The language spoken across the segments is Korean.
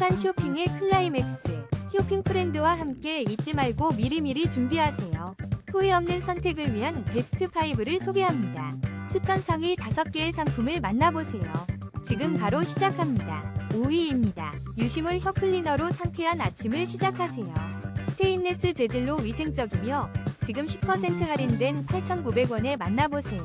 행복한 쇼핑의 클라이맥스. 쇼핑 프렌드와 함께 잊지 말고 미리미리 준비하세요. 후회 없는 선택을 위한 베스트 5를 소개합니다. 추천 상위 5개의 상품을 만나보세요. 지금 바로 시작합니다. 5위입니다. 유시물 혀 클리너로 상쾌한 아침을 시작하세요. 스테인레스 재질로 위생적이며 지금 10% 할인된 8,900원에 만나보세요.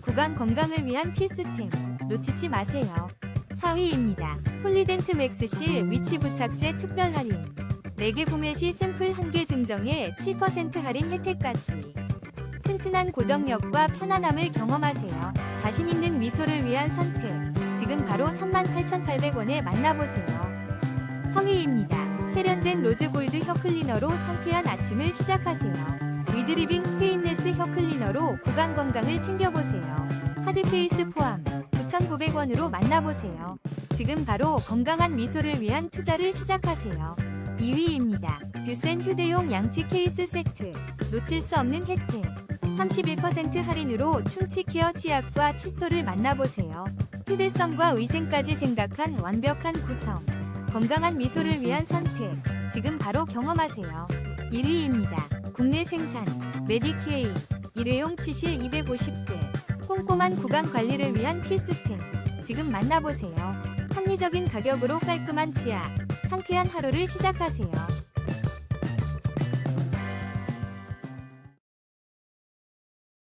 구강 건강을 위한 필수템 놓치지 마세요. 4위입니다. 폴리덴트 맥스실 위치 부착제 특별 할인 4개 구매 시 샘플 1개 증정에 7% 할인 혜택까지 튼튼한 고정력과 편안함을 경험하세요. 자신 있는 미소를 위한 선택 지금 바로 38,800원에 만나보세요. 3위입니다. 세련된 로즈골드 혀 클리너로 상쾌한 아침을 시작하세요. 위드리빙 스테인레스 혀 클리너로 구강 건강을 챙겨보세요. 하드 케이스 포함 9,900원으로 만나보세요. 지금 바로 건강한 미소를 위한 투자를 시작하세요. 2위입니다. 뷰센 휴대용 양치 케이스 세트. 놓칠 수 없는 혜택. 31% 할인으로 충치 케어 치약과 칫솔을 만나보세요. 휴대성과 위생까지 생각한 완벽한 구성. 건강한 미소를 위한 선택. 지금 바로 경험하세요. 1위입니다. 국내 생산. 메디케이. 일회용 치실 250개. 꼼꼼한 구강 관리를 위한 필수템. 지금 만나보세요. 합리적인 가격으로 깔끔한 치아. 상쾌한 하루를 시작하세요.